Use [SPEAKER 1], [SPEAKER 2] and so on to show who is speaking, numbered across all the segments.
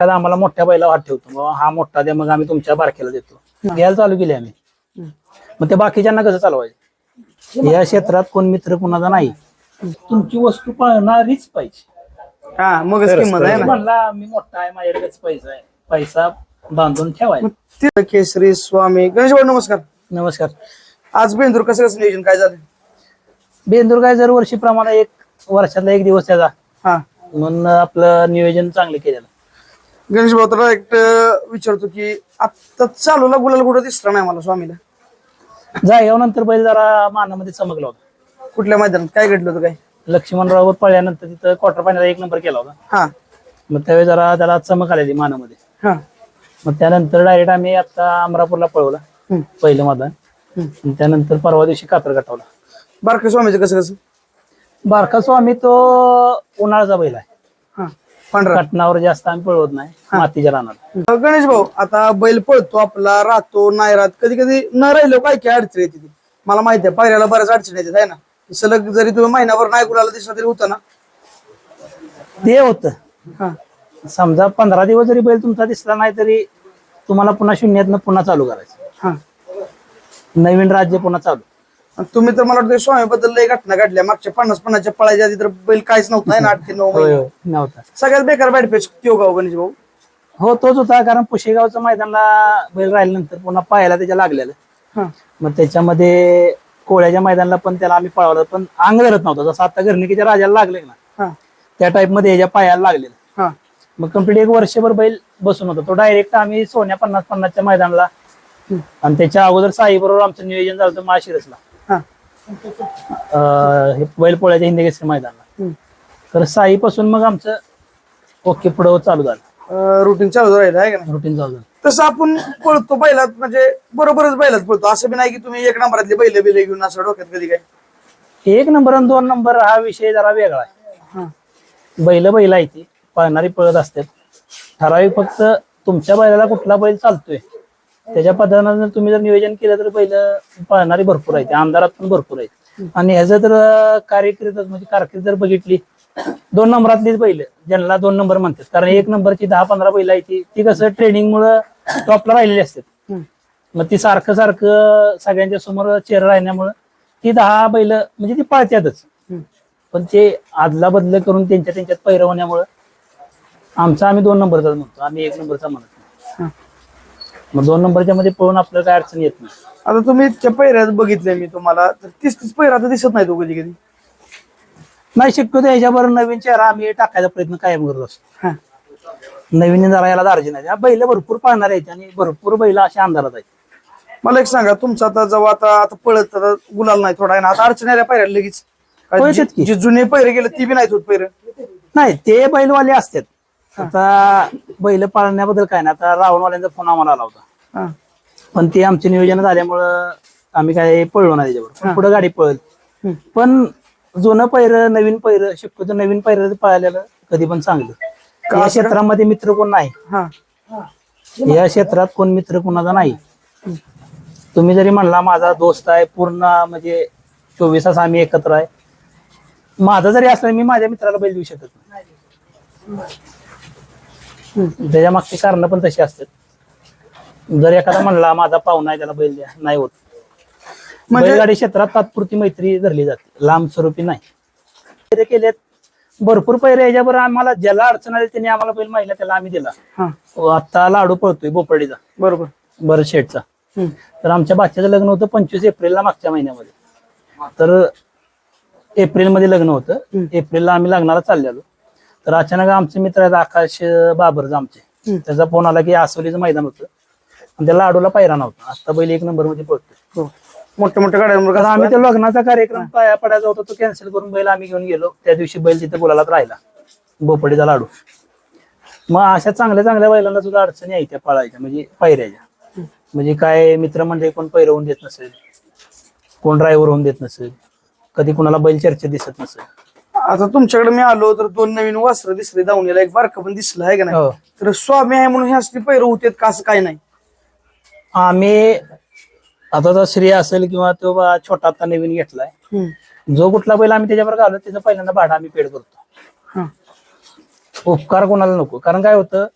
[SPEAKER 1] त्याला आम्हाला मोठ्या बैला हात ठेवतो. बाबा हा मोठा द्या मग आम्ही तुमच्या बारक्याला देतो. घ्यायला चालू केली आम्ही. मग ते बाकीच्यांना कसं चालवायचं? या क्षेत्रात कोण मित्र कुणाचा नाही. तुमची वस्तू पाळणारीच पाहिजे.
[SPEAKER 2] हा मगच
[SPEAKER 1] तरच
[SPEAKER 2] किंमत आहे
[SPEAKER 1] पाहिजे.
[SPEAKER 2] ना.
[SPEAKER 1] म्हणला मी मोठा आहे माझ्याकडेच पैसा आहे. पैसा बांधून ठेवायचा.
[SPEAKER 2] ते केसरी स्वामी गणेश भाऊ नमस्कार.
[SPEAKER 1] नमस्कार.
[SPEAKER 2] आज बेंदूर कसं कसं नियोजन काय झालं?
[SPEAKER 1] बेंदूर काय दर वर्षीप्रमाणे एक वर्षातला एक दिवस त्याचा.
[SPEAKER 2] हा.
[SPEAKER 1] म्हणून आपलं नियोजन चांगलं केलेलं.
[SPEAKER 2] गणेश भाऊ तर एक विचारतो की आता चालूला गुलाल कुठं दिसला नाही मला स्वामीला?
[SPEAKER 1] जायगाव नंतर बैल जरा मानामध्ये चमकला होता.
[SPEAKER 2] कुठल्या मैदानात? काय घडलं होतं काय?
[SPEAKER 1] लक्ष्मणराव पळल्यानंतर तिथं क्वार्टर फायनल एक नंबर केला होता.
[SPEAKER 2] हा.
[SPEAKER 1] मग त्यावेळी जरा त्याला चमक आलेली मानामध्ये.
[SPEAKER 2] हा.
[SPEAKER 1] मग त्यानंतर डायरेक्ट आम्ही आता अमरापूरला पळवला
[SPEAKER 2] हम्म,
[SPEAKER 1] पहिलं मैदान. आणि त्यानंतर परवा दिवशी कातर गाठवला
[SPEAKER 2] बारका स्वामीचं कसं कसं?
[SPEAKER 1] बारका स्वामी तो उन्हाळ्याचा बैल आहे.
[SPEAKER 2] पांढरा.
[SPEAKER 1] कटनावर जास्त आम्ही पळवत नाही. मातीच्या रानात.
[SPEAKER 2] गणेश भाऊ आता बैल पळतो आपला राहतो नाही राहत कधी कधी न राहिलो काय काय अडचण येते ती. मला माहिती आहे पायऱ्याला बऱ्याच अडचण येते आहे ना? सलग जरी तुम्ही महिनाभर नाही गुलाला दिसला तरी होता ना?
[SPEAKER 1] ते होतं.
[SPEAKER 2] हा.
[SPEAKER 1] समजा पंधरा दिवस जरी बैल तुमचा दिसला नाही तरी तुम्हाला पुन्हा शून्यातनं पुन्हा चालू करायचं.
[SPEAKER 2] हा.
[SPEAKER 1] नवीन राज्य पुन्हा चालू.
[SPEAKER 2] तुम्ही तर मला वाटतं स्वामी बद्दल लय घटना घडल्या. मागच्या पन्नास पन्नासच्या पळायच्या आधी तर बैल काहीच नव्हता ना? आठ ते नऊ
[SPEAKER 1] होय
[SPEAKER 2] महिने.
[SPEAKER 1] होय नव्हता.
[SPEAKER 2] सगळ्यात बेकार बॅट पेच त्यो गाव गणेश भाऊ
[SPEAKER 1] हो तोच होता कारण पुशेगावचं मैदानला बैल राहिल्यानंतर पुन्हा पायाला त्याच्या लागलेलं.
[SPEAKER 2] हा.
[SPEAKER 1] मग त्याच्यामध्ये कोळ्याच्या मैदानाला पण त्याला आम्ही पळवलं पण अंग धरत नव्हता. जसं आता घरणिकीच्या राजाला लागले ना
[SPEAKER 2] हा.
[SPEAKER 1] त्या टाईपमध्ये याच्या पायाला लागलेलं.
[SPEAKER 2] हा.
[SPEAKER 1] मग कंप्लीट एक वर्षभर बैल बसून होता. तो डायरेक्ट आम्ही सोन्या पन्नास पन्नासच्या मैदानाला. आणि त्याच्या अगोदर साई बरोबर आमचं नियोजन झालं होतं माशिरसला
[SPEAKER 2] हा
[SPEAKER 1] अं, हे बैल पोळ्याच्या हिंदकेसरी मैदानला.
[SPEAKER 2] हम्म.
[SPEAKER 1] तर साई पासून मग आमचं ओके पुढं चालू झालं.
[SPEAKER 2] रुटीन चालू राहिलं आहे का नाही?
[SPEAKER 1] रुटीन चालू झालं.
[SPEAKER 2] तसं आपण पळतो बैलात म्हणजे बरोबरच बैलात पळतो. असं बी नाही की तुम्ही एक नंबरातले बैल बिले घेऊन असं डोक्यात कधी काय?
[SPEAKER 1] एक नंबर आणि दोन नंबर हा विषय जरा वेगळा आहे. बैल बैल आहे ती पळणारी पळत असतात. ठराविक फक्त तुमच्या बैलाला कुठला बैल चालतोय त्याच्या पद्धतीनं जर तुम्ही जर नियोजन केलं तर बैल पळणारी भरपूर आहेत अंधारात पण भरपूर आहेत आणि ह्याचं जर अं, कार्यकिर्द म्हणजे कारकीर्द जर बघितली दोन नंबरातलीच बैल ज्यांना दोन नंबर म्हणतात कारण एक नंबरची दहा पंधरा बैल आहे ती ती कसं ट्रेनिंग मुळे टॉपला राहिलेली असतात. मग ती सारखं सारखं सगळ्यांच्या समोर चेहरा राहिल्यामुळं ती दहा बैल म्हणजे ती पळत्यातच. पण ते आदला बदल करून त्यांच्या त्यांच्यात पैर होण्यामुळं आमचा आम्ही दोन नंबरचा म्हणतो आम्ही एक नंबरचा म्हणत नाही. मग दोन नंबरच्या मध्ये पळून आपल्याला काय अडचण येत नाही.
[SPEAKER 2] आता तुम्ही त्या पैऱ्यात बघितलंय मी तुम्हाला तर तीस तीस पैरा तर दिसत नाही तो कधी. कधी
[SPEAKER 1] नाही शक्यतो याच्यावर नवीन चेहरा आम्ही टाकायचा प्रयत्न कायम करत असतो.
[SPEAKER 2] हा.
[SPEAKER 1] नवीन जरा याला दार्जिन आहे. बैल भरपूर पाळणार आहेत आणि भरपूर बैल अशा अंधारात आहेत.
[SPEAKER 2] मला एक सांगा तुमचं आता जेव्हा आता आता पळत आता गुलाल नाही थोडा आहे ना आता अडचण आल्या पैऱ्याला लगेच?
[SPEAKER 1] की.
[SPEAKER 2] जे जुने पैरे गेले ती बी नाहीत होत पैर.
[SPEAKER 1] नाही ते बैलवाले असतात. आता बैल पाळण्याबद्दल काय नाही. आता रावणवाल्यांचा फोन आम्हाला आला होता. पण ते आमचे नियोजन झाल्यामुळं आम्ही काय पळलो नाही त्याच्यावर. पुढे गाडी पळल. पण जुनं पैर नवीन पैर शक्यतो नवीन पैर पाळलेलं कधी पण चांगलं. या क्षेत्रामध्ये मित्र कोण नाही. या क्षेत्रात कोण मित्र कोणाचा नाही. तुम्ही जरी म्हणला माझा दोस्त आहे पूर्ण म्हणजे चोवीस तास आम्ही एकत्र आहे. माझा जरी असला मी माझ्या मित्राला बैल देऊ शकत नाही. त्याच्या मागची कारण पण तशी असतात. जर एखादा म्हणला माझा पाहुणा आहे त्याला बैल द्या. नाही होत.
[SPEAKER 2] म्हणजे-
[SPEAKER 1] बैलगाडी क्षेत्रात तात्पुरती मैत्री धरली जाते. लांब स्वरूपी नाही. केलेत. भरपूर पैरे याच्यावर आम्हाला ज्याला अडचण आली त्याने आम्हाला बैल माहिला त्याला आम्ही दिला.
[SPEAKER 2] हा.
[SPEAKER 1] आता लाडू पळतोय बोपर्डीचा
[SPEAKER 2] बरोबर.
[SPEAKER 1] बरं शेठचा
[SPEAKER 2] हम्म.
[SPEAKER 1] तर आमच्या बाच्याचं लग्न होतं पंचवीस एप्रिलला मागच्या महिन्यामध्ये. तर एप्रिलमध्ये लग्न होतं. एप्रिलला आम्ही लग्नाला चाललेलो. तर अचानक आमचे मित्र आहेत आकाश बाबरज आमचे. त्याचा फोन आला की आसवलीचं मैदान होतं. आणि त्या लाडूला पायरा नव्हता. आता बैल एक नंबरमध्ये पळतोय.
[SPEAKER 2] हो. मोठ्या मोठ्या गाड्यांवर
[SPEAKER 1] आम्ही त्या लग्नाचा कार्यक्रम पाया पडायचा होता तो कॅन्सल करून बैल आम्ही घेऊन गेलो. त्या दिवशी बैल तिथे बोलायला राहिला. बोपडीचा लाडू. मग अशा चांगल्या चांगल्या बैलांना सुद्धा अडचणी आहे त्या पाळायच्या म्हणजे पायऱ्याच्या. म्हणजे काय मित्रमंडळी कोण पैर होऊन देत नसेल. कोण ड्रायव्हर होऊन देत नसेल. कधी कुणाला बैल चर्चा दिसत नसेल.
[SPEAKER 2] आता तुमच्याकडे मी आलो तर दोन नवीन वस्त्र दिसले दावणीला एक बारका पण दिसलं आहे का नाही
[SPEAKER 1] हो.
[SPEAKER 2] तर स्वामी आहे म्हणून हे असली पैर होते का असं काय नाही
[SPEAKER 1] आम्ही आता तो श्री असेल किंवा तो बा छोटा आता नवीन घेतलाय
[SPEAKER 2] हम्म.
[SPEAKER 1] जो कुठला बैल आम्ही त्याच्यावर घालतो त्याचं पहिल्यांदा भाडं आम्ही पेड करतो
[SPEAKER 2] हा.
[SPEAKER 1] उपकार कोणाला नको कारण काय होतं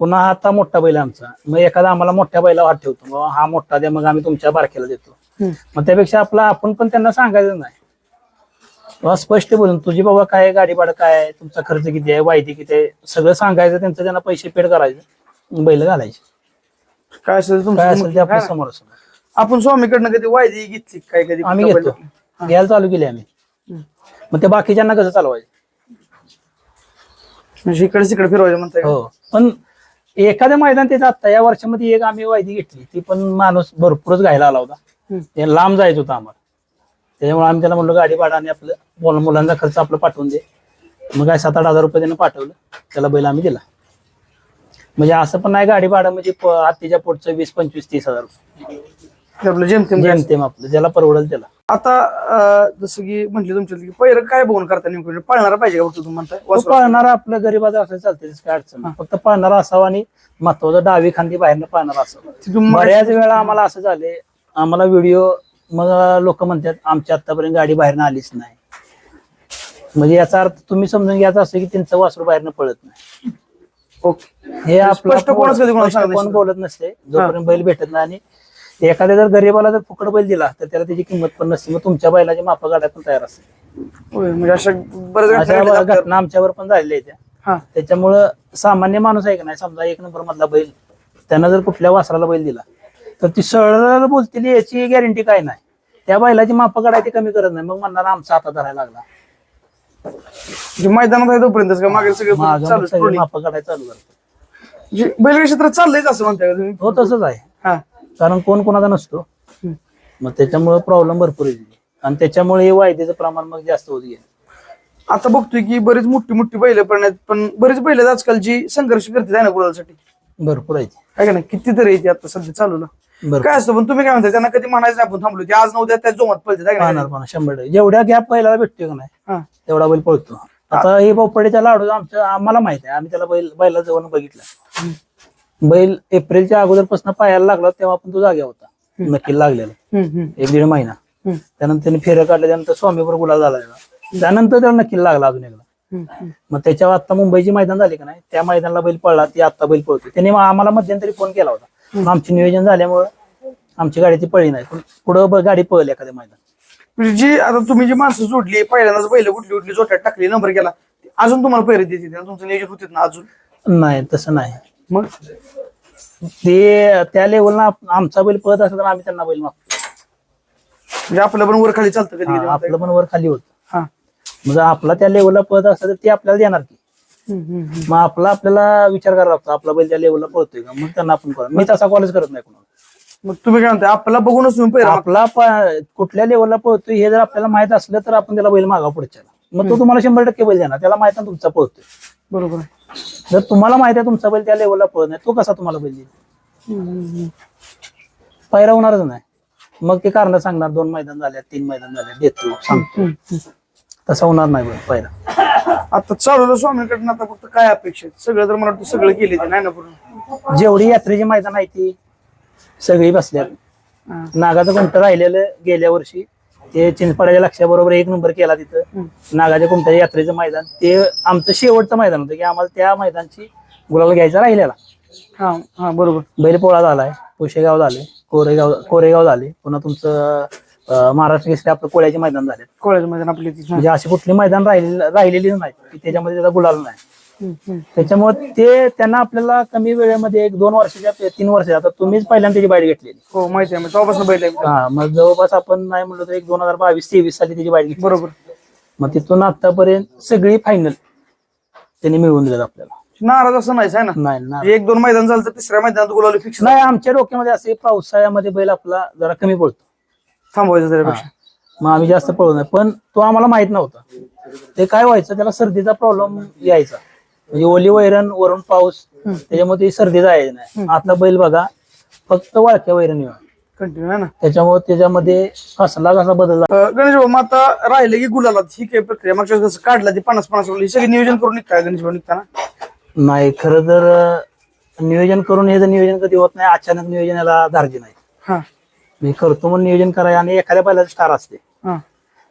[SPEAKER 1] पुन्हा आता मोठा बैल आहे आमचा मग एखादा आम्हाला मोठ्या बैलावर हात ठेवतो हा मोठा द्या मग आम्ही तुमच्या बारकेला देतो
[SPEAKER 2] हम्म.
[SPEAKER 1] मग त्यापेक्षा आपला आपण पण त्यांना सांगायचं नाही बाबा स्पष्ट बोलून तुझी बाबा काय गाडी भाडं काय तुमचा खर्च किती आहे? वायदी किती आहे? सगळं सांगायचं त्यांचं त्यांना पैसे पेड करायचं. बैल घालायचे.
[SPEAKER 2] काय असेल
[SPEAKER 1] काय असेल ते आपल्या? समोर समोर
[SPEAKER 2] आपण स्वामीकडनं कधी वायदी घेतली काय कधी?
[SPEAKER 1] आम्ही घेतो? घ्यायला चालू केली आम्ही.
[SPEAKER 2] हम्म.
[SPEAKER 1] मग ते बाकीच्यांना कसं चालवायचं?
[SPEAKER 2] म्हणजे इकडे तिकडे फिरवायचं म्हणताय का?
[SPEAKER 1] हो. पण एखाद्या मैदान त्याचं आता या वर्षामध्ये एक आम्ही वायदी घेतली. ती पण माणूस भरपूरच घायला आला होता.
[SPEAKER 2] हम्म.
[SPEAKER 1] ते लांब जायचं होतं आम्हाला. त्याच्यामुळे आम्ही त्याला म्हणलो गाडी भाडा आणि आपलं मुला- मुलांचा खर्च आपलं पाठवून दे. मग काय सात आठ हजार रुपये त्यानं पाठवलं. त्याला बैल आम्ही दिला. म्हणजे असं पण नाही गाडी भाडं म्हणजे हत्तीच्या पोटचं वीस पंचवीस तीस हजार रुपये.
[SPEAKER 2] ते आपलं जेमतेम
[SPEAKER 1] जेमतेम आपलं ज्याला परवडेल त्याला.
[SPEAKER 2] आता जसं की म्हटलं तुमच्या की पहिलं काय बघून करता नेमकं? म्हणजे पळणारा पाहिजे का तुम्ही म्हणताय?
[SPEAKER 1] पळणारा आपल्या गरीबाचा असं चालते काय अडचण. फक्त पळणारा असावा आणि महत्वाचं डावी खांदी बाहेरनं पळणारा असावा. बऱ्याच वेळा आम्हाला असं झाले आम्हाला व्हिडिओ मग लोक म्हणतात आमच्या आतापर्यंत गाडी बाहेरनं आलीच नाही. म्हणजे याचा अर्थ तुम्ही समजून घ्यायचा असं की त्यांचं वासरू बाहेरनं पळत नाही.
[SPEAKER 2] ओके.
[SPEAKER 1] हे आपलं
[SPEAKER 2] स्पष्ट कोणच कधी कोणाला
[SPEAKER 1] स्पष्ट
[SPEAKER 2] सांगितलं
[SPEAKER 1] कोण. बोलत नसते. जोपर्यंत बैल भेटत नाही आणि एखाद्या जर गरीबाला जर फुकट बैल दिला तर त्याला त्याची किंमत पण नसते. मग तुमच्या बैलाची माप गाड्या पण तयार असते
[SPEAKER 2] होय, म्हणजे अशा बऱ्याच
[SPEAKER 1] अशा
[SPEAKER 2] घटना
[SPEAKER 1] आमच्यावर पण झालेल्या आहेत. त्या
[SPEAKER 2] हा.
[SPEAKER 1] त्याच्यामुळं सामान्य माणूस आहे का नाही? समजा एक नंबर मधला बैल त्यानं जर कुठल्या वासराला बैल दिला तर ती सरळ बोलतील याची गॅरंटी काय नाही. त्या बैलाची माप काढायची कमी करत नाही. मग म्हणणार आमचा हातात धरायला लागला.
[SPEAKER 2] म्हणजे मैदानात आहे तोपर्यंत का? मागे सगळं चालू scrolling.
[SPEAKER 1] माप काढायला चालू करतो.
[SPEAKER 2] म्हणजे बैलगाडी क्षेत्रात चाललंयच असं म्हणताय का तुम्ही?
[SPEAKER 1] हो तसंच आहे.
[SPEAKER 2] हा.
[SPEAKER 1] कारण कोण कोणाचा नसतो.
[SPEAKER 2] हम्म.
[SPEAKER 1] मग त्याच्यामुळे प्रॉब्लेम भरपूर येते आणि त्याच्यामुळे हे वायदेचं प्रमाण मग जास्त होत गेलं.
[SPEAKER 2] आता बघतोय की बरीच मोठी मोठी बैल पण आहेत पण बरीच बैल आहेत आजकाल जी संघर्ष करते ना गुलासाठी
[SPEAKER 1] भरपूर आहे ते.
[SPEAKER 2] काय का नाही? कितीतरी येते आता सध्या चालूला.
[SPEAKER 1] भरपूर
[SPEAKER 2] काय असतं पण तुम्ही काय म्हणताय त्यांना कधी म्हणायचं नाही आपण थांबलो. ते आज नव्हत्या त्या जोमात पळते का?
[SPEAKER 1] पाहणार शंभर टक्के. जेवढ्या गॅप बैलाला भेटतोय का नाही
[SPEAKER 2] हा.
[SPEAKER 1] तेवढा बैल पळतो. आता हे बोपडेच्या लाडू आमच्या आम्हाला माहिती आहे आम्ही त्याला बैल बैला जवळ बघितलं. बैल एप्रिलच्या अगोदरपासून पायाला लागला तेव्हा पण तो जाग्या होता. नक्की लागलेला. एक दीड महिना. त्यानंतर त्याने फेरं काढले त्यानंतर स्वामीवर गुलाब झाला. त्याला. त्यानंतर त्याला नक्की लागला अजून एकदा. मग त्याच्यावर आता मुंबईची मैदान झाली का नाही? त्या मैदानाला बैल पळला ती आता बैल पळतो त्याने आम्हाला मध्यंतरी फोन केला होता. आमचे नियोजन झाल्यामुळं आमची गाडीची पळी नाही. पण पुढं गाडी पळली एखाद्या मैदान.
[SPEAKER 2] म्हणजे जी आता तुम्ही जी माणसं जोडली पहिल्यांदाच बैल कुठली कुठली जोट्यात टाकली नंबर केला ते अजून तुम्हाला पैरे देते तुमचं नियोजन होते ना अजून?
[SPEAKER 1] नाही तसं नाही.
[SPEAKER 2] मग?
[SPEAKER 1] ते त्या लेवलला आमचा बैल पळत असला तर आम्ही त्यांना बैल मागतो.
[SPEAKER 2] म्हणजे आपलं पण वर खाली चालतं.
[SPEAKER 1] आपलं पण वर खाली होत. मग जर आपला त्या लेवलला पळत असला तर ते आपल्याला देणार की. मग आपला आपल्याला विचार करावा लागतो आपला बैल त्या लेवलला पळतोय का? मग त्यांना आपण करा मी तसा कॉलेज करत नाही कोणाला.
[SPEAKER 2] मग तुम्ही काय म्हणताय आपल्याला बघूनच तुम्ही
[SPEAKER 1] आपला प- कुठल्या लेवलला पळतोय हे जर आपल्याला माहीत असलं तर आपण त्याला बैल मागा पुढच्याला. मग तो तुम्हाला शंभर टक्के बैल देणार. त्याला माहीत आहे तुमचा पळतोय.
[SPEAKER 2] बरोबर आहे.
[SPEAKER 1] जर तुम्हाला माहीत आहे तुमचा बैल त्या लेवलला पळत नाही तो कसा तुम्हाला बैल देईल. पायरा होणारच नाही. मग ते कारण सांगणार दोन मैदान झाले तीन मैदान झाले देतो सांगतो. तसा होणार नाही पायरा
[SPEAKER 2] आता चालवलं स्वामीकडनं आता फक्त काय अपेक्षा आहेत? सगळं तर मला वाटतं सगळं केले ते नाही ना पूर्ण
[SPEAKER 1] जेवढी यात्रेची मैदान आहे ती सगळी बसल्यात
[SPEAKER 2] हा.
[SPEAKER 1] नागाचं कुंट राहिलेलं गेल्या वर्षी ते चिंचपाड्याच्या लक्षाबरोबर एक नंबर केला तिथं. नागाच्या कुंटाच्या यात्रेचं मैदान ते आमचं शेवटचं मैदान होतं की आम्हाला त्या मैदानची गुलाल घ्यायचा राहिलेला
[SPEAKER 2] हा हा बरोबर
[SPEAKER 1] बैलपोळा झालाय पुशेगाव झाले कोरेगाव कोरेगाव झाले पुन्हा तुमचं अं, महाराष्ट्र केसरी आपलं कोळ्याचे मैदान झाले
[SPEAKER 2] कोळ्याच्या मैदान आपली.
[SPEAKER 1] म्हणजे अशी कुठली मैदान राहिलेली राहिलेली नाही की त्याच्यामध्ये त्याचा गुलाल नाही.
[SPEAKER 2] हम्म, हम्म.
[SPEAKER 1] त्याच्यामुळे ते त्यांना आपल्याला कमी वेळेमध्ये एक दोन वर्षाच्या तीन वर्षाच्या आता तुम्हीच पहिल्यांदा त्याची बाईट घेतलेली.
[SPEAKER 2] हो माहिती आहे तेव्हापासून आहे.
[SPEAKER 1] हा मग जवळपास आपण नाही म्हणलं तर एक दोन हजार बावीस तेवीस साली त्याची बाईट घेतली
[SPEAKER 2] बरोबर.
[SPEAKER 1] मग तिथून आतापर्यंत सगळी फायनल त्यांनी मिळवून दिलेत आपल्याला.
[SPEAKER 2] नाराज असं नाहीच आहे ना?
[SPEAKER 1] नाही ना
[SPEAKER 2] म्हणजे एक दोन मैदान झालं तर तिसऱ्या मैदानात गुलावली फिक्स
[SPEAKER 1] नाही आमच्या डोक्यामध्ये असे पावसाळ्यामध्ये बैल आपला जरा कमी पडतो.
[SPEAKER 2] थांबवायचं त्याच्यापेक्षा.
[SPEAKER 1] मग आम्ही जास्त पळू नाही. पण तो आम्हाला माहीत नव्हता. ते काय व्हायचं त्याला सर्दीचा प्रॉब्लेम यायचा. म्हणजे ओली वैरण वरून पाऊस त्याच्यामुळे ते सर्दी जायचं नाही. आता बैल बघा फक्त वाळक्या वैरण येऊन.
[SPEAKER 2] कंटिन्यू आहे ना?
[SPEAKER 1] त्याच्यामुळे त्याच्यामध्ये कसला कसा बदल झाला.
[SPEAKER 2] अं, गणेश भाऊ मग आता राहिले की गुलाला ही काही प्रक्रिया? मागच्या वेळेस कसं काढला ती पन्नास पन्नास ही सगळी नियोजन करून निघताय गणेश भाऊ निघताना?
[SPEAKER 1] नाही खरं तर अं, नियोजन करून हे जर नियोजन कधी होत नाही अचानक नियोजन याला धार्जी नाही.
[SPEAKER 2] हा.
[SPEAKER 1] मी करतो म्हणून नियोजन करायला आणि एखाद्या बैलाचा स्टार असते.
[SPEAKER 2] हा.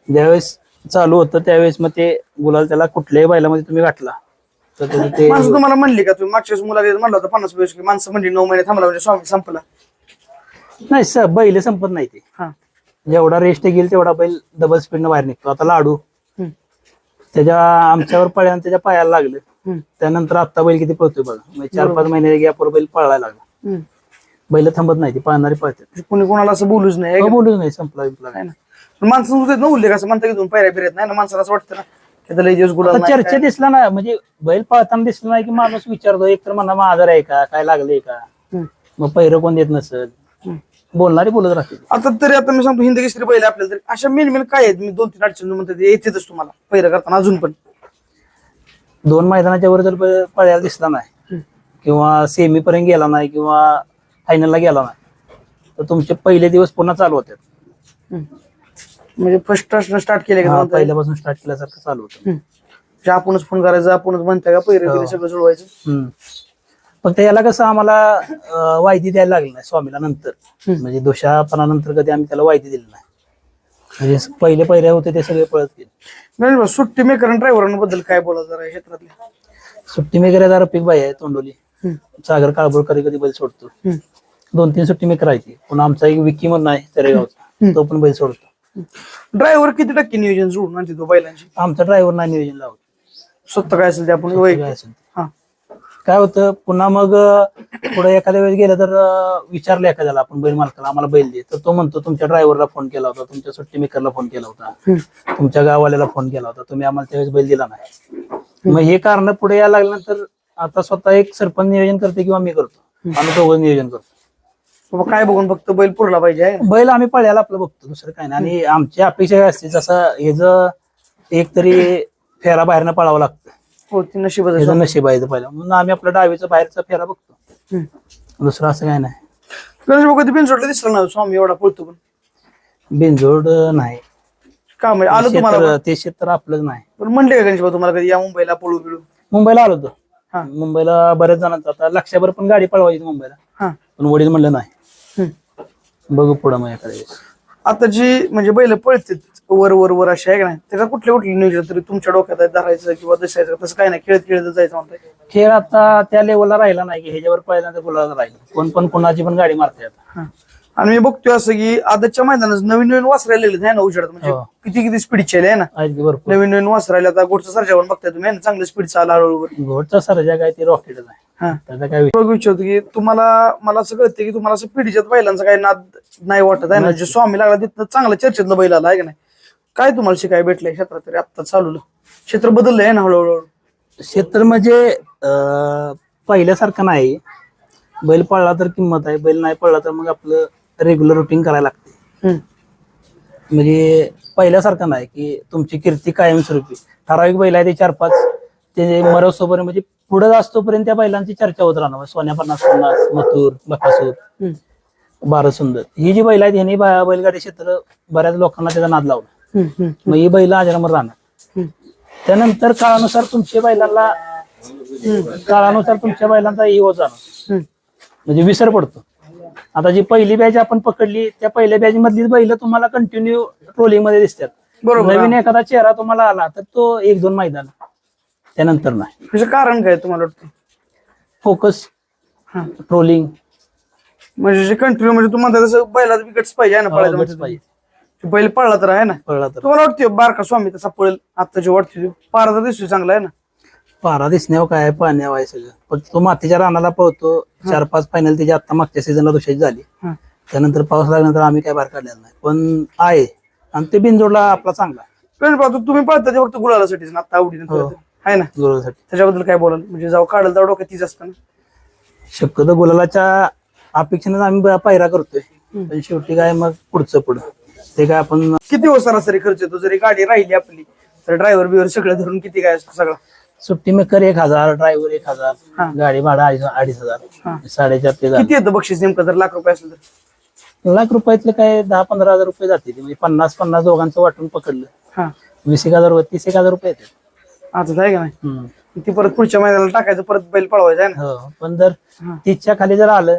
[SPEAKER 1] ज्यावेळेस चालू होतं त्यावेळेस मग ते गुलाल त्याला कुठल्याही बैलामध्ये तुम्ही घातला. तर त्याचं ते
[SPEAKER 2] माणसं तुम्हाला म्हणली का तुम्ही? मागच्या वेळेस मुलाखतीत म्हणलं होतं पन्नास पैसे की माणसं म्हणली नऊ महिने थांबला म्हणजे स्वामी संपला.
[SPEAKER 1] नाही स बैल संपत नाही ते.
[SPEAKER 2] हा.
[SPEAKER 1] जेवढा रेस्ट घेईल तेवढा बैल डबल स्पीडनं बाहेर निघतो. आता लाडू.
[SPEAKER 2] हम्म.
[SPEAKER 1] त्याच्या आमच्यावर पळ्यानं त्याच्या पायाला लागलं.
[SPEAKER 2] हम्म.
[SPEAKER 1] त्यानंतर आता बैल किती पळतोय बघा. म्हणजे चार पाच महिने गॅपवर बैल पळायला लागला.
[SPEAKER 2] हम्म.
[SPEAKER 1] बैल थांबत नाही ती पळणारी पळतात
[SPEAKER 2] कोणी कोणाला असं बोलूच नाही है का?
[SPEAKER 1] बोलूच नाही संपला बिंपला
[SPEAKER 2] है ना पण माणसं सुद्धा ना उल्लेख असं म्हणता की तुम्ही पायऱ्या बिऱ्यात नाही ना माणसाला असं वाटतं ना की आता लय दिवस गुलाल
[SPEAKER 1] आता
[SPEAKER 2] नाही,
[SPEAKER 1] चर्चा
[SPEAKER 2] काय.
[SPEAKER 1] दिसला ना म्हणजे बैल पळताना दिसला नाही की माणूस विचारतो एक तर म्हणा आजार आहे का काय लागले का
[SPEAKER 2] हम्म.
[SPEAKER 1] मग पहिरं कोण देत नसल
[SPEAKER 2] हम्म.
[SPEAKER 1] बोलणारी बोलत राहते
[SPEAKER 2] आता तरी आता मी सांगतो हिंद केसरी पहिले आपल्याला तरी अशा मेन मेन काय आहेत मी दोन तीन अडचणी म्हणतात येतेच तुम्हाला पहिलं करताना अजून पण
[SPEAKER 1] दोन मैदानाच्या वर जर पळायला दिसला नाही. किंवा सेमी पर्यंत गेला नाही किंवा फायनलला गेला नाही तर तुमचे पहिले दिवस पुन्हा चालू होतात
[SPEAKER 2] हम्म. म्हणजे फर्स्ट स्टार्ट केले का
[SPEAKER 1] हा? पहिल्यापासून स्टार्ट केल्यासारखं चालू होतं
[SPEAKER 2] हम्म. म्हणजे आपणच फोन करायचा आपणच म्हणताय का पहिरे. बिरे सगळं जुळवायचं
[SPEAKER 1] हम्म. फक्त याला कसं आम्हाला अं, वायदी द्यायला लागली नाही स्वामीला नंतर
[SPEAKER 2] हम्म.
[SPEAKER 1] म्हणजे दोषापणानंतर कधी आम्ही त्याला वायदी दिली नाही म्हणजे पहिले पहिले होते ते सगळे पळत गेले
[SPEAKER 2] नाही बा, सुट्टी मेकर आणि ड्रायव्हरांबद्दल काय बोला जरा या क्षेत्रातल्या
[SPEAKER 1] सुट्टी मेकर जरा पीक बाई आहे तोंडोली
[SPEAKER 2] हम्म.
[SPEAKER 1] सागर काळभोर कधी कधी बैल सोडतो
[SPEAKER 2] हम्म.
[SPEAKER 1] दोन तीन सुट्टी मेकर आहे ती पण आमचा एक विक्की म्हणून आहे तरेगावचा. तो पण बैल सोडतो.
[SPEAKER 2] ड्रायव्हर किती टक्के नियोजन जुळून आणते तो बैलांची?
[SPEAKER 1] आमचा ड्रायव्हर नाही नियोजन लावत.
[SPEAKER 2] स्वतः काय असेल ते आपण
[SPEAKER 1] काय
[SPEAKER 2] वैयक्तिक.
[SPEAKER 1] असेल ते.
[SPEAKER 2] हा.
[SPEAKER 1] काय होतं पुन्हा मग अं, पुढे एखाद्या वेळेस गेलं तर अं, विचारलं एखाद्याला आपण बैल मालकाला आम्हाला बैल दे. तर तो म्हणतो तुमच्या ड्रायव्हरला फोन केला होता तुमच्या सुट्टी मेकरला फोन केला होता. तुमच्या गाववाल्याला फोन केला होता तुम्ही आम्हाला त्यावेळेस बैल दिला नाही. मग हे कारण पुढे यायला लागल्यानंतर आता स्वतः एक सरपंच नियोजन करते किंवा मी करतो. आम्ही दोघं नियोजन करतो.
[SPEAKER 2] बाबा काय बघून फक्त बैल पुरला पाहिजे?
[SPEAKER 1] बैल आम्ही पळ्याला आपलं बघतो दुसरं काय नाही. आणि आमची अपेक्षा असते जसं हे जर एक तरी फेरा बाहेरनं पळावं लागतं.
[SPEAKER 2] हो ती नशीबच
[SPEAKER 1] नशीब आहे पहिला म्हणून आम्ही आपल्या डावीचा बाहेरचा फेरा बघतो.
[SPEAKER 2] हम्म.
[SPEAKER 1] दुसरं असं काय नाही.
[SPEAKER 2] गणेश भाऊ कधी दिसला ना स्वामी एवढा पळतो पण.
[SPEAKER 1] बिनजोड नाही.
[SPEAKER 2] का म्हणजे आलं तुम्हाला
[SPEAKER 1] क्षेत्र ते क्षेत्र आपलंच नाही.
[SPEAKER 2] पण म्हणले का गणेश भाऊ तुम्हाला कधी या मुंबईला पळू बिळू?
[SPEAKER 1] मुंबईला आलो होतो.
[SPEAKER 2] हा.
[SPEAKER 1] मुंबईला बऱ्याच जणांचा. आता लक्षभर पण गाडी पळवायची मुंबईला.
[SPEAKER 2] हा.
[SPEAKER 1] पण वडील म्हणलं नाही. बघू पुढं वेळेस
[SPEAKER 2] आता जी म्हणजे बैल पळते वर वर वर अशी आहे का नाही त्याचा कुठले कुठले नियोजन तरी तुमच्या डोक्यात आहे धरायचं किंवा दिसायचं तसं काय नाही खेळत खेळत जायचं म्हणताय.
[SPEAKER 1] खेळ आता त्या लेवलला राहिला नाही की ह्याच्यावर पहिल्यांदा तर गुलाला राहील. कोण पण कोणाची पण गाडी मारते आता.
[SPEAKER 2] हा. आणि मी बघतोय असं की आदतच्या मैदानात नवीन नवीन वासरायला लागले आहे ना उजेडात? म्हणजे
[SPEAKER 1] हो.
[SPEAKER 2] किती किती स्पीडचे आहे ना?
[SPEAKER 1] आहेत की भरपूर.
[SPEAKER 2] नवीन नवीन वासरायला आता गोडचं सरजावर बघताय तुम्ही है ना? चांगलं स्पीड चालला हळूहळू.
[SPEAKER 1] घोडचा सरजा काय ते रॉकेटच आहे.
[SPEAKER 2] हा.
[SPEAKER 1] त्याचा काय विषय?
[SPEAKER 2] बघू इच्छितो की तुम्हाला मला असं कळतं की तुम्हाला असं पिढीच्यात बैलांचा काही नाद नाही वाटत आहे ना? जे स्वामी लागला तिथं चांगलं चर्चेतलं बैल आला आहे का नाही? काय तुम्हाला शिकाय भेटलंय क्षेत्रात? तरी आत्ता चालू क्षेत्र बदललंय आहे ना हळूहळू?
[SPEAKER 1] क्षेत्र म्हणजे अं, पहिल्यासारखं नाही. बैल पळला तर किंमत आहे बैल नाही पळला तर मग आपलं रेग्युलर रुटीन करायला लागते.
[SPEAKER 2] हम्म.
[SPEAKER 1] म्हणजे पहिल्यासारखं नाही की तुमची कीर्ती कायमस्वरूपी. ठराविक बैल आहे ते चार पाच ते मरवसोपर्यंत म्हणजे पुढे असतोपर्यंत त्या बैलांची चर्चा होत राहणार. सोन्या पन्नास पन्नास मथुर बकासूर. बारा सुंदर. ही जी बैल आहेत ह्यांनी बैलगाडी क्षेत्र बऱ्याच लोकांना त्याचा नाद लावला. मग ही बैल आजरामर राहणार. त्यानंतर काळानुसार तुमच्या बैलांना काळानुसार तुमच्या बैलांचा हे होत जाणार. म्हणजे विसर पडतो. आता जी पहिली बॅच आपण पकडली त्या पहिल्या बॅच मधली बैल तुम्हाला कंटिन्यू ट्रोलिंगमध्ये दिसतात.
[SPEAKER 2] बरोबर
[SPEAKER 1] नवीन एखादा चेहरा तुम्हाला आला तर तो एक दोन मैदान. त्यानंतर नाही.
[SPEAKER 2] त्याचं कारण काय तुम्हाला वाटतं?
[SPEAKER 1] फोकस
[SPEAKER 2] हा.
[SPEAKER 1] ट्रोलिंग
[SPEAKER 2] म्हणजे जे कंटिन्यू म्हणजे तुम्हाला तसं बैलात विकटच पाहिजे आहे ना म्हणजे
[SPEAKER 1] हो, पाहिजे.
[SPEAKER 2] ते बैल पळला तर आहे ना?
[SPEAKER 1] कळला तर.
[SPEAKER 2] तुम्हाला वाटते बारका स्वामी तसा पळेल? आत्ताची वाटते पारा तर दिसतोय चांगला आहे ना?
[SPEAKER 1] पारा दिसण्यावर काय आहे, पाण्यावर आहे सगळं. पण तो मातीच्या रानाला पळतो. चार पाच फायनल त्याची आता मागच्या सीझनला दुसऱ्याची झाली.
[SPEAKER 2] हा.
[SPEAKER 1] त्यानंतर पाऊस लागल्यानंतर आम्ही काय बाहेर काढलेला नाही. पण आहे. आणि ते बिनजोडला आपला चांगला
[SPEAKER 2] गणेश भाऊ तुम्ही पळता ते फक्त गुलालासाठीच ना? आता आवडीने
[SPEAKER 1] हो.
[SPEAKER 2] पळता. आहे ना? त्याच्याबद्दल काय बोलाल? म्हणजे जाऊ काढल जाऊ डोक्यात तीच असतं ना.
[SPEAKER 1] शक्यतो गुलालाच्या अपेक्षेने आम्ही पायरा करतोय. पण शेवटी काय मग पुढचं पुढं. ते काय आपण
[SPEAKER 2] किती हो सरासरी खर्च येतो जरी गाडी राहिली आपली तर ड्रायव्हर बिवर सगळं धरून किती काय असतो सगळा?
[SPEAKER 1] सुट्टी मेकर एक हजार ड्रायव्हर एक हजार. गाडी भाडा अडीच अडीच
[SPEAKER 2] हा.
[SPEAKER 1] हजार साडेचार ते
[SPEAKER 2] किती येतं बक्षीस नेमकं जर लाख रुपये असलं तर?
[SPEAKER 1] लाख रुपयातले काय दहा पंधरा हजार रुपये जाते म्हणजे पन्नास पन्नास दोघांचं वाटून पकडलं.
[SPEAKER 2] हा.
[SPEAKER 1] वीस एक हजार रुपये तीस एक हजार रुपये येतात.
[SPEAKER 2] आता आहे का नाही?
[SPEAKER 1] हम्म.
[SPEAKER 2] ती परत पुढच्या महिन्याला टाकायचं परत बैल पळवायचं आहे ना?
[SPEAKER 1] हो पण जर
[SPEAKER 2] हा.
[SPEAKER 1] तीसच्या खाली जर आलं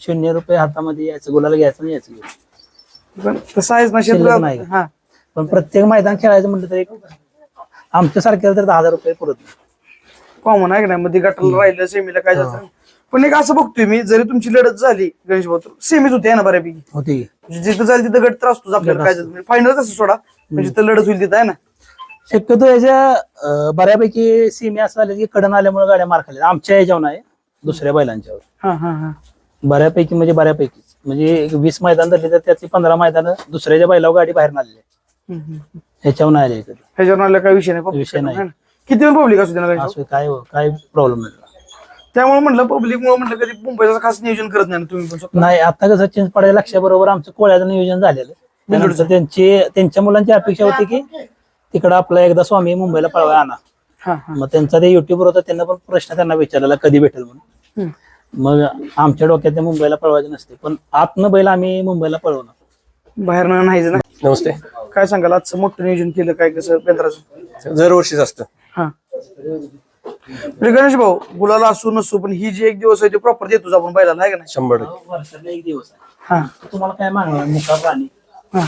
[SPEAKER 1] शून्य रुपये हातामध्ये यायचं गुलाला घ्यायचं नाही यायचं.
[SPEAKER 2] पण तसं आहेच ना
[SPEAKER 1] शिल्लक नाही.
[SPEAKER 2] हा.
[SPEAKER 1] पण प्रत्येक मैदान खेळायचं म्हटलं तर एक आमच्या सारख्याला तर दहा हजार रुपये पुरत नाही.
[SPEAKER 2] कॉमन आहे का नाही? मध्ये गटाला राहिलं सेमीला काय झालं? पण एक असं बघतोय मी जरी तुमची लढत झाली गणेश भाऊ सेमीच होते ना बऱ्यापैकी?
[SPEAKER 1] होती.
[SPEAKER 2] म्हणजे जिथं जाईल तिथं गट तर असतोच आपल्याला काय फायनल असं सोडा. म्हणजे जिथं लढत होईल तिथं आहे ना?
[SPEAKER 1] शक्यतो याच्या बऱ्यापैकी सीमे असं आले की कडन आल्यामुळे गाड्या मार खाल्ल्या आमच्या याच्यावर नाही दुसऱ्या बैलांच्यावर
[SPEAKER 2] हा हा हा
[SPEAKER 1] बऱ्यापैकी म्हणजे बऱ्यापैकी म्हणजे एक वीस मैदान धरले तर त्यातली पंधरा मैदान दुसऱ्याच्या बैलावर गाडी बाहेर आलेली आहे
[SPEAKER 2] हम्म, हम्म.
[SPEAKER 1] ह्याच्यावर नाही आले कधी
[SPEAKER 2] ह्याच्यावर आल्या काय विषय नाही
[SPEAKER 1] विषय नाही.
[SPEAKER 2] है ना? किती पण पब्लिक असू दे ना गणेश भाऊ.
[SPEAKER 1] असं काय काय प्रॉब्लेम नाही
[SPEAKER 2] त्यामुळे म्हटलं पब्लिक मुळे म्हटलं कधी मुंबईचं खास नियोजन करत नाही ना तुम्ही पण स्वतः.
[SPEAKER 1] नाही आता कसं चेंज पडायला लक्षाबरोबर आमचं कोळ्याचं नियोजन झालेलं त्यानंतर त्यांची त्यांच्या मुलांची अपेक्षा होती की तिकडं आपला एकदा स्वामी मुंबईला पळवा आणा.
[SPEAKER 2] हा हा.
[SPEAKER 1] मग त्यांचा ते युट्यूबवर होता त्यांना पण प्रश्न त्यांना विचारलेला कधी भेटेल म्हणून.
[SPEAKER 2] हम्म.
[SPEAKER 1] मग आमच्या डोक्यात ते मुंबईला पळवायचे नसते पण आतनं बैल आम्ही मुंबईला पळवणार.
[SPEAKER 2] बाहेर नाहीच ना?
[SPEAKER 3] नमस्ते.
[SPEAKER 2] काय सांगाल आजचं मोठं नियोजन केलं काय कसं बेंद्राचं?
[SPEAKER 3] दरवर्षीच असतं.
[SPEAKER 2] हा. म्हणजे गणेश भाऊ गुलाला असू नसू पण ही जी एक दिवस आहे ती प्रॉपर देतोच आपण बैलाला आहे का नाही?
[SPEAKER 3] शंभर टक्के.
[SPEAKER 1] एक दिवस आहे.
[SPEAKER 2] हा.
[SPEAKER 1] तुम्हाला काय मागणार मुका प्राणी?
[SPEAKER 2] हा.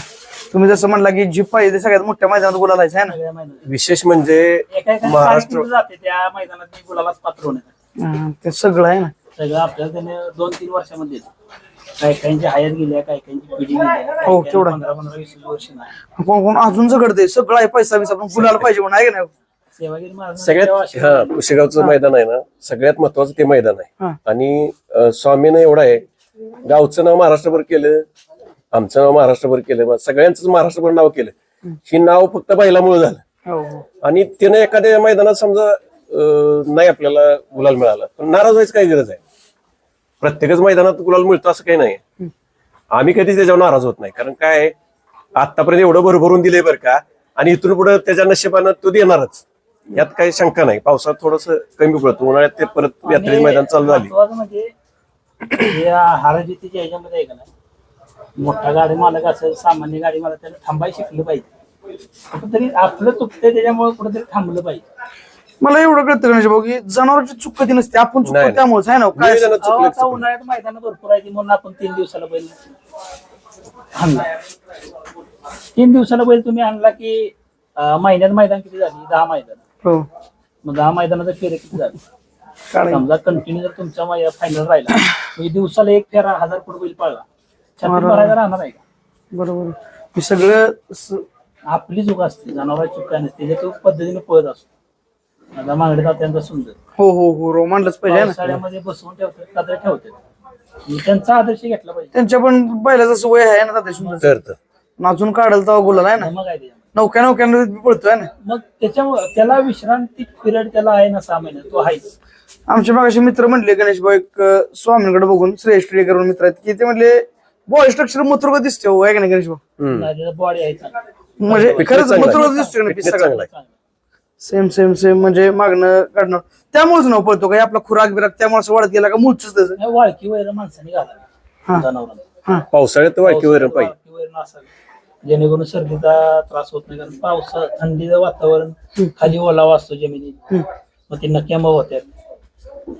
[SPEAKER 2] तुम्ही जसं म्हणला की जी पाहिजे ते सगळ्यात मोठ्या मैदानात गुलाला आहे ना?
[SPEAKER 1] सगळ्या मैदानात.
[SPEAKER 3] विशेष म्हणजे
[SPEAKER 1] एका एका
[SPEAKER 3] महाराष्ट्र
[SPEAKER 1] जाते त्या मैदानात मी गुलालाच पात्र होण्यात
[SPEAKER 2] हा, ते सगळं आहे ना?
[SPEAKER 1] सगळं आपल्याला त्याने दोन तीन वर्षामध्ये येतं. काही काहींची हयात गेल्या काही काहींची पिढी गेल्या.
[SPEAKER 2] हो,
[SPEAKER 1] काही
[SPEAKER 2] तेवढं.
[SPEAKER 1] पंधरा पंधरा वीस वीस वर्ष नाही.
[SPEAKER 2] कोण कोण अजून जगडते सगळं आहे पैसा बिसा पण गुलाला पाहिजे म्हणून आहे का नाही?
[SPEAKER 1] सेवागिरी महाराज
[SPEAKER 3] सगळ्यात हा कुशेगावचं मैदान आहे ना सगळ्यात महत्वाचं ते मैदान
[SPEAKER 2] हा.
[SPEAKER 3] आहे आणि अं, स्वामीनं एवढं आहे गावचं नाव महाराष्ट्रभर केलं आमचं नाव महाराष्ट्रभर केलं मग सगळ्यांचंच महाराष्ट्रभर नाव केलं ही नाव फक्त बैलामुळे झालं.
[SPEAKER 2] हो हो.
[SPEAKER 3] आणि त्यानं एखाद्या मैदानात समजा नाही आपल्याला गुलाल मिळाला पण नाराज व्हायची काय गरज आहे. प्रत्येकच मैदानात गुलाल मिळतो असं काही नाही. आम्ही कधीच त्याच्यावर नाराज होत नाही. कारण काय आहे, आतापर्यंत एवढं भरभरून दिलंय बरं का आणि इथून पुढे त्याच्या नशिबानं तो देणारच. यात काही शंका नाही. पावसात थोडस कमी पडतो. उन्हाळ्यात ते परत यात्रेचे मैदान चालू झाली.
[SPEAKER 1] म्हणजे मोठा गाडी मालक असेल सामान्य गाडी मालक त्याला थांबायला शिकलं पाहिजे. कुठेतरी आपलं चुकतंय त्याच्यामुळे कुठेतरी थांबलं पाहिजे.
[SPEAKER 2] मला एवढं कळतं गणेश भाऊ की जनावरची चूक कधी नसते? आपण चुकतो
[SPEAKER 3] नाही.
[SPEAKER 2] त्यामुळेच आहे ना? काय
[SPEAKER 3] नियोजनात
[SPEAKER 1] अहो,
[SPEAKER 3] चुकलं
[SPEAKER 1] आता उन्हाळ्यात मैदान भरपूर आहे म्हणून आपण तीन दिवसाला बैल आणला. तीन दिवसाला बैल तुम्ही आणला की अं, महिन्यात मैदान किती झाली? दहा मैदान.
[SPEAKER 2] हो.
[SPEAKER 1] मग दहा मैदानाचा फेरे किती झाले. समजा कंटिन्यू जर तुमचा फायनल राहिला म्हणजे दिवसाला एक फेरा हजार फूट बैल पळला. छत्तीस भरायला राहणार आहे का?
[SPEAKER 2] बरोबर. हे सगळं स-
[SPEAKER 1] आपली चूक असते जनावराची चूक काय नसते जे तो पद्धतीने पळत असतो. आता मागडे तात्यांचा सुंदर
[SPEAKER 2] हो हो हो रो मांडलंच पाहिजे है ना.
[SPEAKER 1] पावसाळ्यामध्ये बसवून ठेवतात का तर ठेवतात. आणि त्यांचा आदर्श घेतला पाहिजे.
[SPEAKER 2] त्यांच्या पण बैलाचं असं वय आहे ना तात्या सुंदर
[SPEAKER 3] तर तर.
[SPEAKER 2] नाचून काढल तेव्हा गुलाल आहे ना.
[SPEAKER 1] मग काय त्याच्यामध्ये
[SPEAKER 2] नौक्या नौक्यानं पळतोय ना.
[SPEAKER 1] मग त्याच्यामुळे त्याला विश्रांती पिरियड त्याला आहे ना सहा महिने. तो आहेच.
[SPEAKER 2] आमचे मागाशी मित्र म्हणले गणेश भाऊ एक अं, स्वामींकडे बघून श्रेष्ठ करून मित्र आहेत. की ते म्हणले बॉडी स्ट्रक्चर मथुरग दिसते हो आहे का नाही गणेश भाऊ?
[SPEAKER 1] बॉडी आहे चांगला.
[SPEAKER 2] म्हणजे खरंच
[SPEAKER 3] चांगला आहे.
[SPEAKER 2] मथुरग दिसतोय ना
[SPEAKER 3] Fitness
[SPEAKER 2] piece
[SPEAKER 3] चांगला
[SPEAKER 2] सगळा
[SPEAKER 3] आहे.
[SPEAKER 2] सेम सेम सेम म्हणजे मागणं काढणं. त्यामुळेच नाव पळतो का? हे आपला खुराक बिराक त्यामुळे असं वाढत गेला का? मूळच त्याचं.
[SPEAKER 1] नाही, वाळकी वैर माणसाने
[SPEAKER 2] हा.
[SPEAKER 1] घालावी जनावरांना.
[SPEAKER 2] हा.
[SPEAKER 3] पावसाळ्यात वाळकी वैरण पाहिजे.
[SPEAKER 1] वाळकी वैरण असावी. जेणेकरून सर्दीचा त्रास होत नाही कारण पावसा थंडीचं वातावरण खाली ओलावा असतो जमिनीत. मग ते नक्याम होत्यात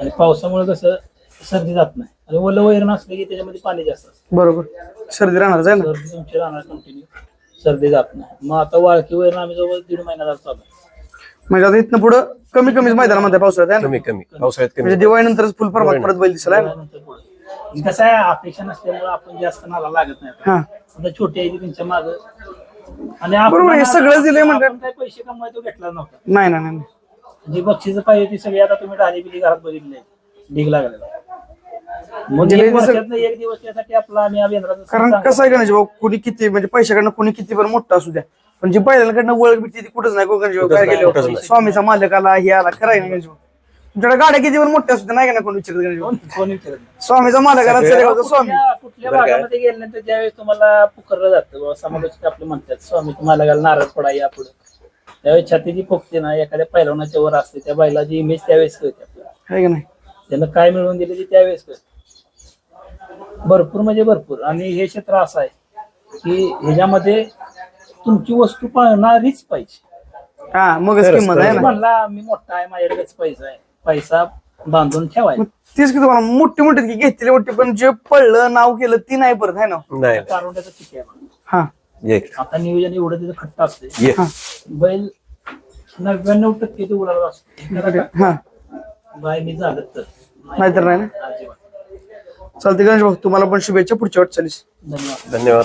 [SPEAKER 1] आणि पावसामुळे कसं सर्दी जात नाही. आणि ओलं वैरण असलं की त्याच्यामध्ये पाणी जास्त असतं.
[SPEAKER 2] बरोबर. सर्दी राहणार आहे ना?
[SPEAKER 1] सर्दी तुमची राहणार कंटिन्यू सर्दी जात नाही. मग आता वाळकी वैरण आम्ही जवळ दीड महिना झाला चालू आहे.
[SPEAKER 2] म्हणजे आता इथनं पुढं कमी कमीच मैदानामध्ये पावसाळ्यात आहे ना?
[SPEAKER 3] कमी कमी. पावसाळ्यात कमी.
[SPEAKER 2] म्हणजे दिवाळीनंतरच फुल प्रमाणात परत बैल दिसला आहे ना?
[SPEAKER 1] त्यानंतर पुढे. कसं आहे अपेक्षा नसल्यामुळे आपण जास्त नाला लागत नाही
[SPEAKER 2] हा.
[SPEAKER 1] आता छोटी आहे ती त्यांच्या माग. आणि आपण
[SPEAKER 2] बरोबर, हे सगळंच दिलंय म्हणजे.
[SPEAKER 1] आपण काय पैसे कमवाय तो घेतला नव्हता.
[SPEAKER 2] नाही नाही नाही
[SPEAKER 1] जी बक्षीस पाहिजे ती सगळी आता तुम्ही डाली बिली घरात बघितली ढीग लागलेला. मग
[SPEAKER 2] दिलंय
[SPEAKER 1] एक वर्षातनं एक दिवस त्यासाठी आपला अभियंत्राचं
[SPEAKER 2] कारण कसं आहे गणेश भाऊ कुणी किती म्हणजे पैशाकडनं कुणी किती पण मोठं असू द्या. पण जी बैलांकडनं ओळख भेटते ती कुठंच नाही गणेश भाऊ काय
[SPEAKER 3] नाही,
[SPEAKER 2] गेले
[SPEAKER 3] नाही.
[SPEAKER 2] स्वामीचा मालक आला हे आला खरं आहे ना गणेश भाऊ तुमच्याकडे गाड्या किती पण मोठ्या असू द्या नाही का कोण विचारत गणेश भाऊ
[SPEAKER 1] कोण कोण विचारत नाही.
[SPEAKER 2] स्वामीचा मालक आला चरेगावचा स्वामी.
[SPEAKER 1] कुठल्या कुठल्या
[SPEAKER 3] बरं काय?
[SPEAKER 1] भागामध्ये गेल्यानंतर ज्यावेळेस तुम्हाला पुकारलं जातं बाबा समालोचक आपले म्हणतात स्वामी तुम्हाला घाल नारळ पडा या पुढे. त्यावेळेस छातीची पोखते ना एखाद्या पैलवानाच्या वर असते त्या बैलाची इमेज त्यावेळेस कळते आपल्याला.
[SPEAKER 2] आहे का नाही?
[SPEAKER 1] त्यानं काय मिळवून दिले ते त्यावेळेस कळते. भरपूर म्हणजे भरपूर. आणि हे क्षेत्र असं आहे की ह्याच्यामध्ये तुमची वस्तू पाळणारीच पाहिजे.
[SPEAKER 2] हा मगच
[SPEAKER 3] खरंच,
[SPEAKER 2] किंमत आहे
[SPEAKER 3] खरंच.
[SPEAKER 2] ना?
[SPEAKER 1] म्हणला मी मोठा आहे माझ्याकडेच पैसा आहे. पैसा बांधून ठेवायचा.
[SPEAKER 2] तेच की तुम्हाला मोठी मोठी की घेतली मोठी पण जे पडलं नाव केलं ती नाही परत आहे ना?
[SPEAKER 3] नाही.
[SPEAKER 1] कारोंड्याचा चिकी आहे बघा.
[SPEAKER 2] हा.
[SPEAKER 3] नाही.
[SPEAKER 1] आता नियोजन एवढं तिथं खट्ट असते
[SPEAKER 3] ये
[SPEAKER 2] हा.
[SPEAKER 1] बैल नव्याण्णव टक्के ते उलाला असतो.
[SPEAKER 2] हा.
[SPEAKER 1] बाय मी झालं तर.
[SPEAKER 2] नाहीतर नाही ना?
[SPEAKER 1] अजिबात.
[SPEAKER 2] चालते गणेश भाऊ तुम्हाला पण शुभेच्छा पुढच्या वाटचालीस.
[SPEAKER 1] धन्यवाद.
[SPEAKER 3] धन्यवाद.